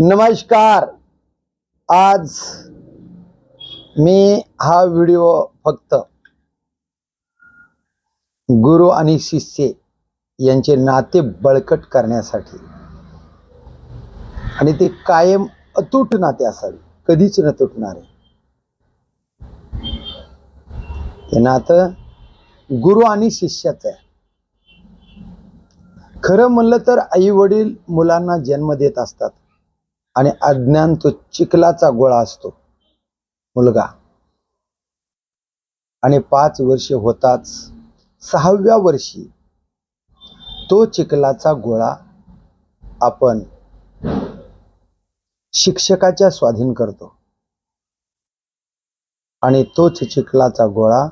नमस्कार. आज मी हा व्हिडिओ फक्त गुरु आणि शिष्य यांचे नाते बळकट करण्यासाठी आणि ते कायम अतूट नाते असावे. कधीच न तुटणारे. ते नातं गुरु आणि शिष्याचं आहे. खरं म्हणलं तर आई वडील मुलांना जन्म देत असतात. आणि अज्ञान तो चिखलाचा गोळा असतो. मुलगा. आणि पाच वर्षे होताच सहाव्या वर्षी तो चिखलाचा गोळा आपण शिक्षकाच्या स्वाधीन करतो. आणि तोच चिखलाचा गोळा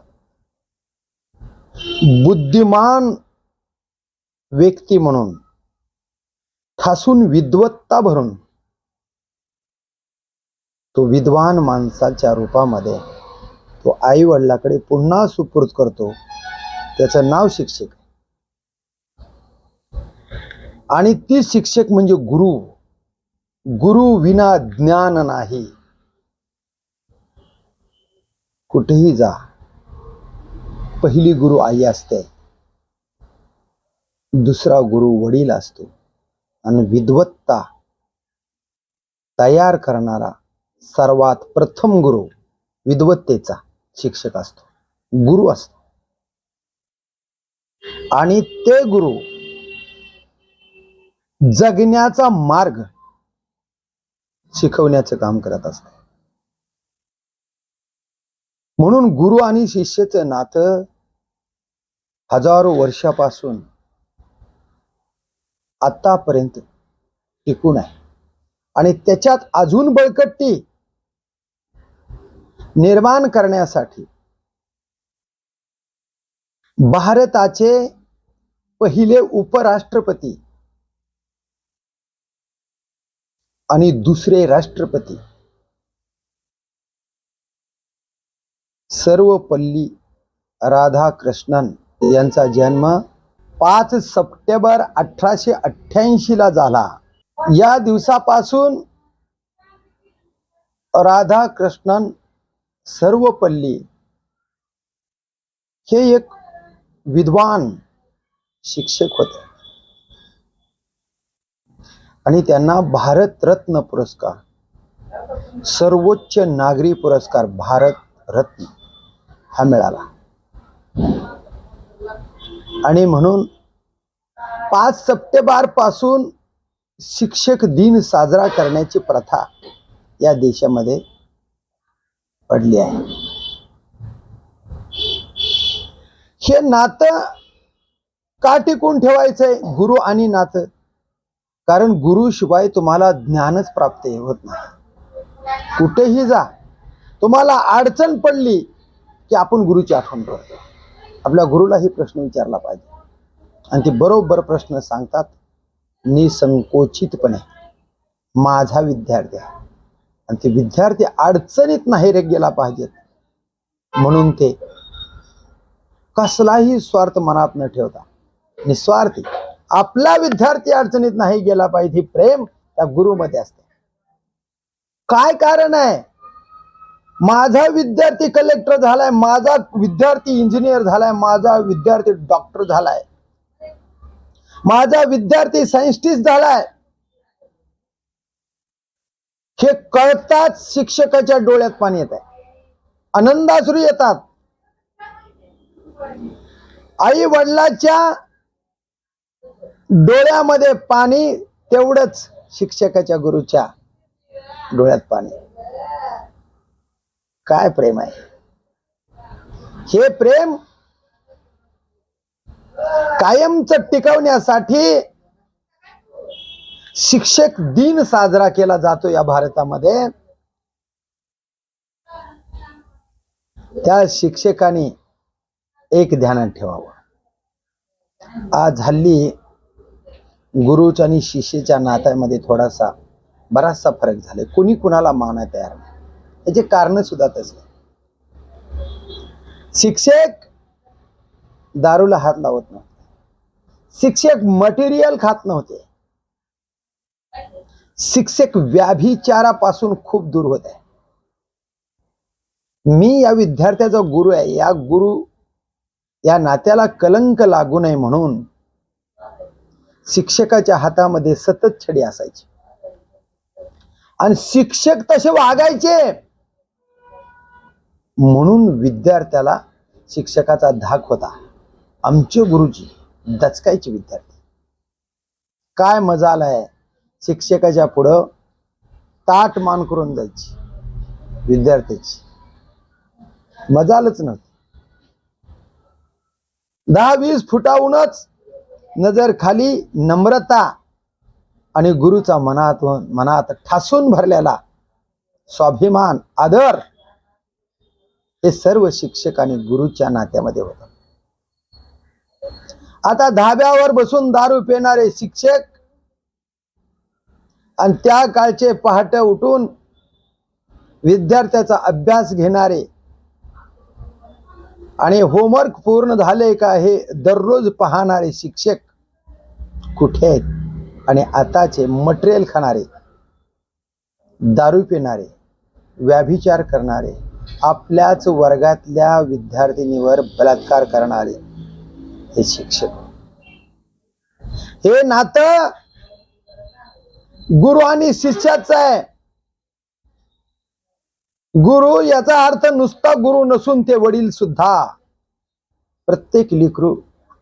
बुद्धिमान व्यक्ती म्हणून ठासून विद्वत्ता भरून तो विद्वान माणसाच्या रूपामध्ये तो आई वडिलाकडे पुन्हा सुपूर्द करतो. त्याचं नाव शिक्षक आणि ती शिक्षक म्हणजे गुरु. गुरु विना ज्ञान नाही. कुठेही जा. पहिली गुरु आई असते. दुसरा गुरु वडील असतो. आणि विद्वत्ता तयार करणारा सर्वात प्रथम गुरु विद्वत्तेचा शिक्षक असतो. गुरु असतो. आणि ते गुरु जगण्याचा मार्ग शिकवण्याचं काम करत असत. म्हणून गुरु आणि शिष्याचं नातं हजारो वर्षापासून आतापर्यंत टिकून आहे. आणि त्याच्यात अजून बळकट्टी निर्माण करण्यासाठी. भारताचे पहिले उपराष्ट्रपती आणि दुसरे राष्ट्रपती. सर्वपल्ली राधाकृष्णन यांचा जन्म पाच सप्टेंबर अठराशे अठ्ठ्याऐंशी ला झाला. या दिवसापासून राधाकृष्णन सर्वपल्ली हे एक विद्वान शिक्षक होते. आणि त्यांना भारतरत्न पुरस्कार सर्वोच्च नागरी पुरस्कार भारत रत्न हा मिळाला. आणि म्हणून पाच सप्टेंबरपासून शिक्षक दिन साजरा करण्याची प्रथा या देशामध्ये पडली आहे. हे नातं का टिकून ठेवायचंय? गुरु आणि नातं. कारण गुरु शिवाय तुम्हाला ज्ञानच प्राप्त होत नाही. कुठेही जा तुम्हाला अडचण पडली की आपण गुरुची आठवण करतो. आपल्या गुरुला ही प्रश्न विचारला पाहिजे. आणि ते बरोबर प्रश्न सांगतात निसंकोचितपणे. माझा विद्यार्थी आहे. आणि ते विद्यार्थी अडचणीत नाही रे गेला पाहिजेत. म्हणून ते कसलाही स्वार्थ मनात न ठेवता निस्वार्थी आपला विद्यार्थी अडचणीत नाही गेला पाहिजे प्रेम त्या गुरुमध्ये असते. काय कारण आहे? माझा विद्यार्थी कलेक्टर झालाय माझा विद्यार्थी इंजिनियर झालाय माझा विद्यार्थी डॉक्टर झालाय. माझा विद्यार्थी सायंटिस्ट झालाय. हे कळताच शिक्षकाच्या डोळ्यात पाणी येत आहे आनंदाश्रू येतात. आई वडिलाच्या डोळ्यामध्ये पाणी तेवढंच शिक्षकाच्या गुरुच्या डोळ्यात पाणी. काय प्रेम आहे? हे प्रेम कायमच टिकवण्यासाठी शिक्षक दिन साजरा केला जातो या भारतामध्ये. त्या शिक्षकाने एक ध्यानात ठेवावं. आज हल्ली गुरुच आणि शिष्याच्या नात्यामध्ये थोडासा बराचसा फरक झालाय. कुणी कुणाला माना तयार नाही. याचे कारण सुद्धा तसे शिक्षक दारूला हात लावत नव्हते. शिक्षक मटेरियल खात नव्हते. शिक्षक व्याभिचारापासून खूप दूर होत आहे. मी या विद्यार्थ्याचा गुरु आहे. या गुरु या नात्याला कलंक लागू नये म्हणून शिक्षकाच्या हातामध्ये सतत छडी असायची. आणि शिक्षक तसे वागायचे. म्हणून विद्यार्थ्याला शिक्षकाचा धाक होता. आमचे गुरुजी दचकायचे विद्यार्थी. काय मजा आलाय. शिक्षकाच्या पुढं ताट मान करून जायची विद्यार्थ्याची. मजालच नव्हती. दहा वीस फुटाहूनच नजर खाली नम्रता आणि गुरुचा मनात मनात ठासून भरलेला स्वाभिमान आदर हे सर्व शिक्षक आणि गुरुच्या नात्यामध्ये होत. आता धाब्यावर बसून दारू पिणारे शिक्षक आणि त्या काळचे पहाटे उठून विद्यार्थ्याचा अभ्यास घेणारे आणि होमवर्क पूर्ण झाले का हे दररोज पाहणारे शिक्षक कुठे आहेत? आणि आताचे मटेरियल खाणारे दारू पिणारे व्याभिचार करणारे आपल्याच वर्गातल्या विद्यार्थिनीवर बलात्कार करणारे हे शिक्षक. हे नातं गुरु आणि शिष्याचं आहे. गुरु याचा अर्थ नुसता गुरु नसून ते वडील सुद्धा. प्रत्येक लेकरू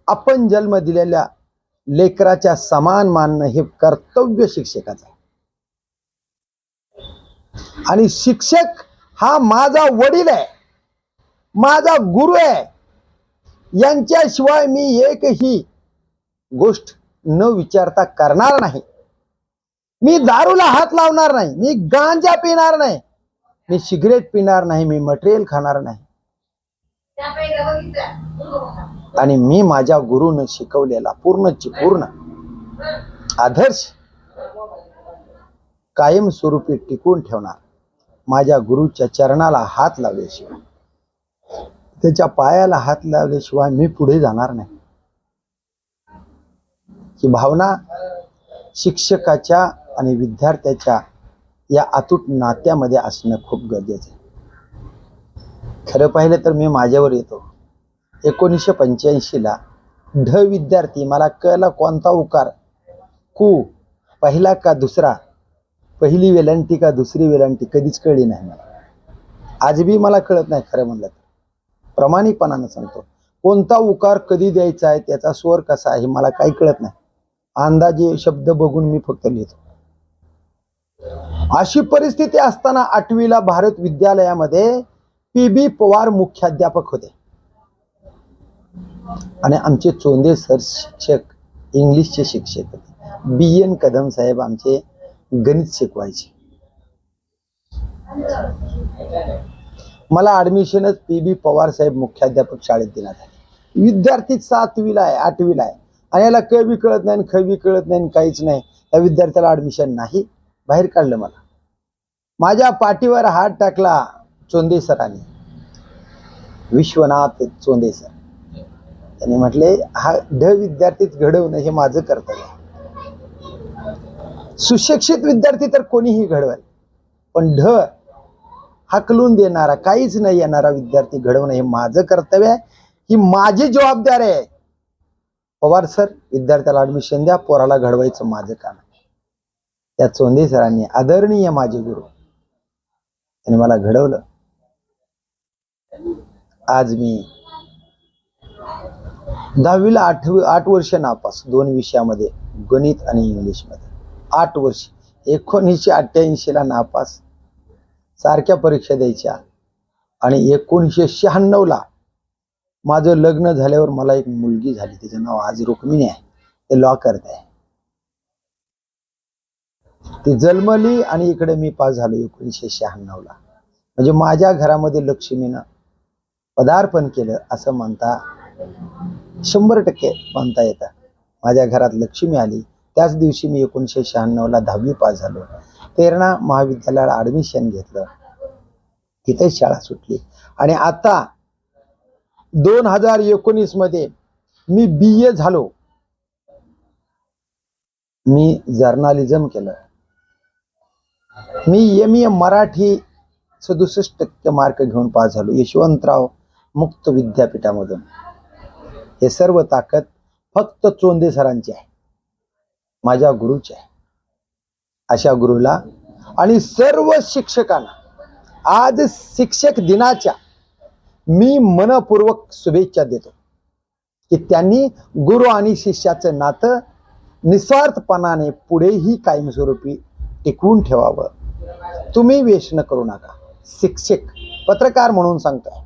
आपण जन्म दिलेल्या लेकराच्या समान मानणं हे कर्तव्य शिक्षकाचं आहे. आणि शिक्षक हा माझा वडील आहे. माझा गुरु आहे. यांच्याशिवाय मी एकही गोष्ट न विचारता करणार नाही. मी दारूला हात लावणार नाही मी गांजा पिणार नाही मी सिगरेट पिणार नाही मी मटेरियल खाणार नाही. आणि मी माझ्या गुरुनं शिकवलेला पूर्णची पूर्ण आदर्श कायमस्वरूपी टिकून ठेवणार. माझ्या गुरुच्या चरणाला हात लावल्याशिवाय त्याच्या पायाला हात लावल्याशिवाय मी पुढे जाणार नाही. ही भावना शिक्षकाच्या आणि विद्यार्थ्याच्या या अतूट नात्यामध्ये असणं खूप गरजेचं आहे. खरं पाहिलं तर मी माझ्यावर येतो. एकोणीसशे पंच्याऐंशीला ढ विद्यार्थी मला कळला कोणता उकार कू. पहिला का दुसरा? पहिली वेलांटी का दुसरी वेलांटी? कधीच कळली नाही मला. आजबी मला कळत नाही खरं म्हणलं तर. प्रामाणिकपणानं सांगतो. कोणता उकार कधी द्यायचा आहे? त्याचा स्वर कसा आहे? मला काही कळत नाही. अंदाजे शब्द बघून मी फक्त लिहितो. अशी परिस्थिती असताना आठवीला भारत विद्यालयामध्ये पी बी पवार मुख्याध्यापक होते. आणि आमचे चोंदे सर शिक्षक इंग्लिशचे शिक्षक होते. बी एन कदम साहेब आमचे गणित शिकवायचे. मला ऍडमिशनच पी बी पवार साहेब मुख्याध्यापक शाळेत देण्यात आले विद्यार्थी सातवीला आहे आठवीला आहे. आणि याला क बी कळत नाही ख बी कळत नाही काहीच नाही. या विद्यार्थ्याला ऍडमिशन नाही. बाहेर काढलं मला. माझ्या पाठीवर हात टाकला चोंदे सरांनी. विश्वनाथ चोंदे सर. त्यांनी म्हटले हा ढ विद्यार्थीच घडवणं हे माझं कर्तव्य आहे. सुशिक्षित विद्यार्थी तर कोणीही घडवेल पण ढ हकलून देणारा काहीच नाही येणारा विद्यार्थी घडवणं हे माझं कर्तव्य आहे. ही माझी जबाबदारी आहे. पवार सर विद्यार्थ्याला ऍडमिशन द्या पोराला घडवायचं माझं काम आहे. त्या चोंदे सरांनी आदरणीय माझे गुरु. त्यांनी मला घडवलं. आज मी दहावीला आठवी आठ वर्ष नापास दोन विषयामध्ये गणित आणि इंग्लिशमध्ये. आठ वर्ष. एकोणीसशे अठ्ठ्याऐंशीला नापास सारख्या परीक्षा द्यायच्या आणि एकोणीसशे शहाण्णवला माझं लग्न झाल्यावर मला एक मुलगी झाली. तिचं नाव आज रुक्मिणी आहे. ते लॉ करत आहे. ती जन्मली आणि इकडे मी पास झालो एकोणीसशे शहाण्णवला. म्हणजे माझ्या घरामध्ये लक्ष्मीनं पदार्पण केलं असं म्हणता शंभर टक्के म्हणता येतं. माझ्या घरात लक्ष्मी आली. त्याच दिवशी मी एकोणीसशे शहाण्णवला दहावी पास झालो. तेरणा महाविद्यालयाला ॲडमिशन घेतलं. तिथेच शाळा सुटली. आणि आता दोन हजार एकोणीसमध्ये मी बी ए झालो. मी जर्नालिझम केलं. मी एम ए मराठी सदुसष्ट टक्के मार्क घेऊन पास झालो. यशवंतराव मुक्त विद्यापीठामधून. हे सर्व ताकद फक्त चोंदे सरांची आहे. माझ्या गुरुची आहे. अशा गुरुला आणि सर्व शिक्षकांना आज शिक्षक दिनाच्या मी मनपूर्वक शुभेच्छा देतो की त्यांनी गुरु आणि शिष्याचं नातं निस्वार्थपणाने पुढेही कायमस्वरूपी टिकवून ठेवावं. तुम्ही व्यसन करू नका. शिक्षक पत्रकार म्हणून सांगताय.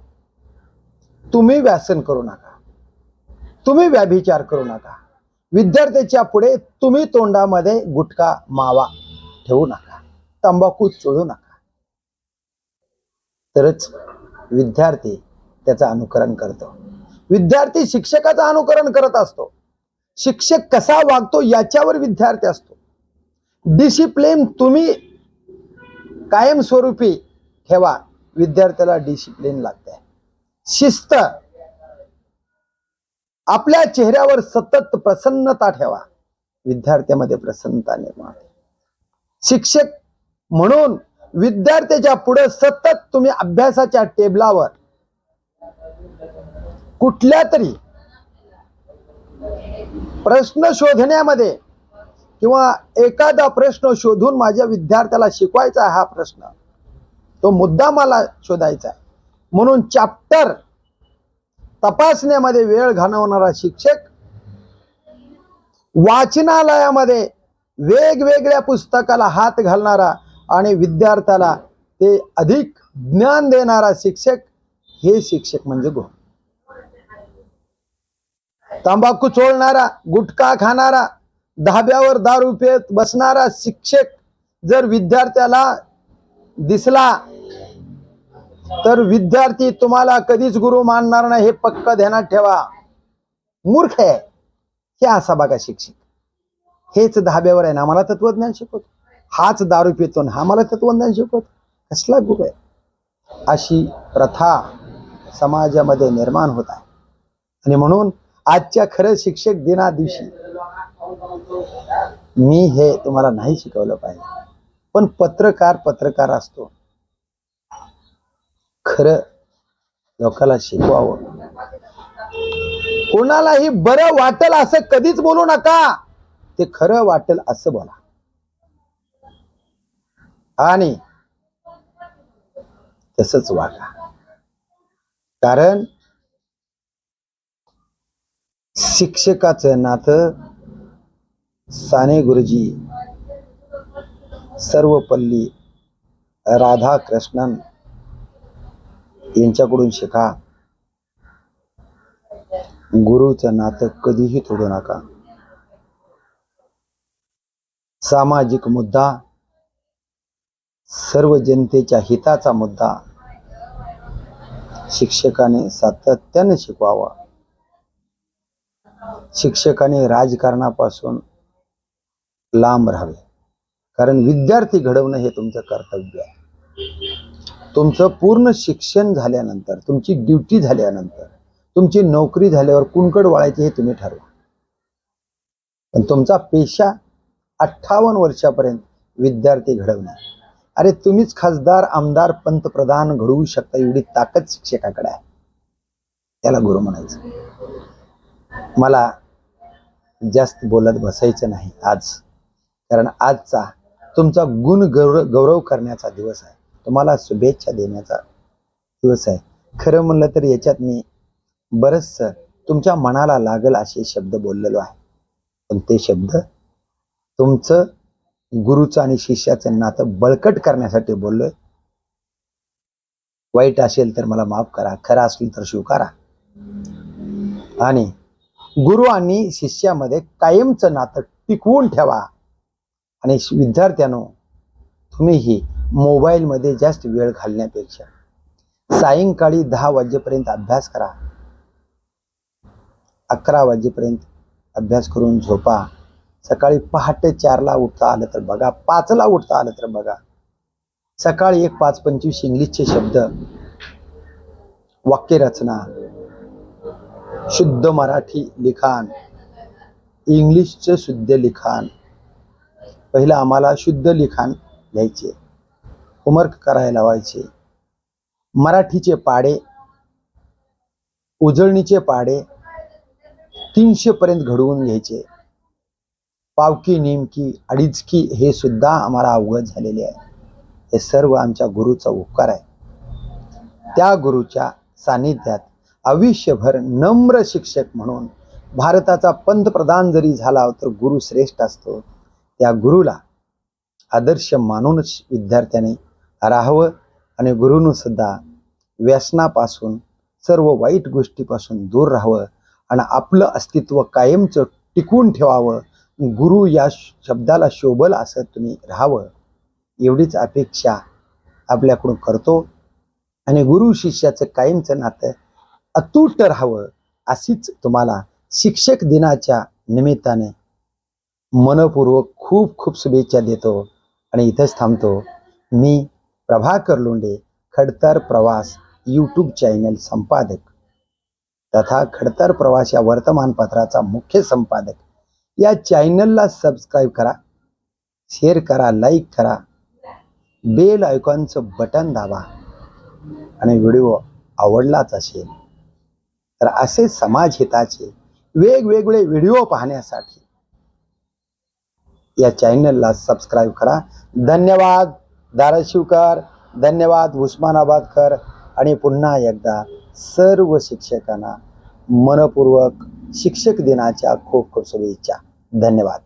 तुम्ही व्यासन करू नका. तुम्ही व्याभिचार करू नका. विद्यार्थ्याच्या पुढे तुम्ही तोंडामध्ये गुटखा मावा ठेवू नका. तंबाखू चोळू नका. तरच विद्यार्थी त्याचं अनुकरण करतो. विद्यार्थी शिक्षकाचं अनुकरण करत असतो. शिक्षक कसा वागतो याच्यावर विद्यार्थी असतो. डिसिप्लिन तुम्ही कायमस्वरूपी ठेवा. विद्यार्थ्याला डिसिप्लिन लागते शिस्त. आपल्या चेहऱ्यावर सतत प्रसन्नता ठेवा. विद्यार्थ्यामध्ये प्रसन्नता निर्माण शिक्षक म्हणून विद्यार्थ्याच्या पुढे सतत तुम्ही अभ्यासाच्या टेबलावर कुठल्या तरी प्रश्न शोधण्यामध्ये किंवा एखादा प्रश्न शोधून माझ्या विद्यार्थ्याला शिकवायचा हा प्रश्न तो मुद्दा मला शोधायचा आहे. म्हणून चॅप्टर तपासण्यामध्ये वेळ घालवणारा शिक्षक वाचनालयामध्ये वेगवेगळ्या पुस्तकाला हात घालणारा आणि विद्यार्थ्याला ते अधिक ज्ञान देणारा शिक्षक हे शिक्षक म्हणजे गुरु तंबाखू चोळणारा गुटखा खाणारा धाब्यावर दारू पेत बसणारा शिक्षक जर विद्यार्थ्याला दिसला तर विद्यार्थी तुम्हाला कधीच गुरु मानणार नाही हे पक्क ध्यानात ठेवा. मूर्ख आहे. हे असा बघा शिक्षक. हेच धाब्यावर आहे ना आम्हाला तत्वज्ञान शिकवतो. हाच दारू पितो ना आम्हाला तत्वज्ञान शिकवतो. कसला गुरु आहे? अशी प्रथा समाजामध्ये निर्माण होत आहे. आणि म्हणून आजच्या खरं शिक्षक दिना दिवशी मी हे तुम्हाला नाही शिकवलं पाहिजे. पण पत्रकार पत्रकार असतो. खरं लोकाला शिकवावं. कोणालाही बरं वाटेल असं कधीच बोलू नका. ते खरं वाटेल असं बोला. आणि तसच वागा. कारण शिक्षकाचं नातं साने गुरुजी सर्वपल्ली राधाकृष्णन यांच्याकडून शिका. गुरुचं नातं कधीही तोडू नका. सामाजिक मुद्दा सर्व जनतेच्या हिताचा मुद्दा शिक्षकाने सातत्याने शिकवावा. शिक्षकाने राजकारणापासून लांब राहावे. कारण विद्यार्थी घडवणं हे तुमचं कर्तव्य आहे. तुमचं पूर्ण शिक्षण झाल्यानंतर तुमची ड्युटी झाल्यानंतर तुमची नोकरी झाल्यावर कुणकड वाळायचे हे तुम्ही ठरवा. पण तुमचा पेशा अठ्ठावन्न वर्षापर्यंत विद्यार्थी घडवणं अरे तुम्हीच खासदार आमदार पंतप्रधान घडवू शकता एवढी ताकद शिक्षकाकडे आहे. त्याला गुरु म्हणायचं. मला जास्त बोलत बसायचं नाही आज. कारण आजचा तुमचा गुण गौरव गौरव करण्याचा दिवस आहे. तुम्हाला शुभेच्छा देण्याचा दिवस आहे. खरं म्हणलं तर याच्यात मी बरंच तुमच्या मनाला लागल असे शब्द बोललेलो आहे. पण ते शब्द तुमचं गुरुचं आणि शिष्याचं नातं बळकट करण्यासाठी बोललोय. वाईट असेल तर मला माफ करा खरं असेल तर स्वीकारा आणि गुरु आणि शिष्यामध्ये कायमचं नातं टिकवून ठेवा. आणि विद्यार्थ्यांनो तुम्हीही मोबाईलमध्ये जास्त वेळ घालण्यापेक्षा सायंकाळी दहा वाजेपर्यंत अभ्यास करा. अकरा वाजेपर्यंत अभ्यास करून झोपा. सकाळी पहाटे चारला उठता आलं तर बघा पाचला उठता आलं तर बघा. सकाळी एक पाच पंचवीस इंग्लिशचे शब्द वाक्यरचना शुद्ध मराठी लिखाण इंग्लिशचं शुद्ध लिखाण पहिलं आम्हाला शुद्ध लिखाण लिहायचे. होमवर्क करायला लावायचे. मराठीचे पाडे उजळणीचे पाडे तीनशेपर्यंत घडवून घ्यायचे. पावकी नेमकी अडीचकी हे सुद्धा आम्हाला अवगत झालेले आहे. हे सर्व आमच्या गुरुचा उपकार आहे. त्या गुरुच्या सानिध्यात आयुष्यभर नम्र शिक्षक म्हणून भारताचा पंतप्रधान जरी झाला तर गुरु श्रेष्ठ असतो. त्या गुरुला आदर्श मानूनच विद्यार्थ्याने राहावं आणि गुरुनं सुद्धा व्यसनापासून सर्व वाईट गोष्टीपासून दूर राहावं आणि आपलं अस्तित्व कायमचं टिकून ठेवावं. गुरु या शब्दाला शोभल असं तुम्ही राहावं. एवढीच अपेक्षा आपल्याकडून करतो आणि गुरु शिष्याचं कायमचं नातं अतूट राहावं अशीच तुम्हाला शिक्षक दिनाच्या निमित्ताने मनपूर्वक खूप खूप शुभेच्छा देतो आणि इथंच थांबतो. मी प्रभाकर लोंडे खडतर प्रवास यूट्यूब चॅनल संपादक तथा खडतर प्रवास या वर्तमानपत्राचा मुख्य संपादक. या चॅनलला सबस्क्राईब करा शेअर करा लाईक करा बेल आयकॉनचं बटन दाबा आणि व्हिडिओ आवडलाच असेल तर असे समाजहिताचे वेगवेगळे व्हिडिओ पाहण्यासाठी या चॅनलला सबस्क्राईब करा. धन्यवाद धाराशिवकर. धन्यवाद उस्मानाबादकर आणि पुन्हा एकदा सर्व शिक्षकांना मनपूर्वक शिक्षक दिनाच्या खूप खूप शुभेच्छा. धन्यवाद.